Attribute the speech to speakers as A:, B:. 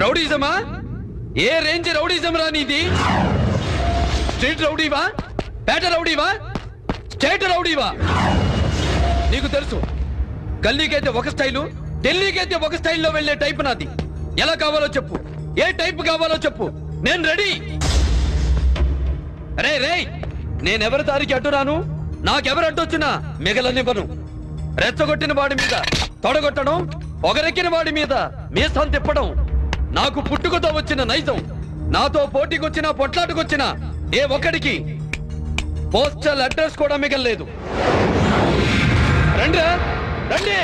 A: రౌడీజమా? ఏ range rowdyism రా నీది? Street రౌడీవా? పేట రౌడీవా? స్టేట్ రౌడీవా? నీకు తెలుసు గల్లీకైతే ఒక స్టైలు ఢిల్లీకైతే ఒక స్టైల్లో వెళ్ళే టైప్ నాది. ఎలా కావాలో చెప్పు. ఏ టైప్ కావాలో చెప్పు. నేను రెడీ. రే రే నేనెవరి దారికి అడ్డురాను నాకెవరు అడ్డొచ్చినా మిగలనివ్వను. రెచ్చగొట్టిన వాడి మీద తొడగొట్టడం ఒకరెక్కిన వాడి మీద మీసం తిప్పడం. నాకు పుట్టుకతో వచ్చిన నైజం నాతో పోటీకొచ్చిన పొట్లాటుకొచ్చిన ఏ ఒక్కడికి పోస్టల్ అడ్రస్ కూడా మిగల్లేదు. రండి రండి.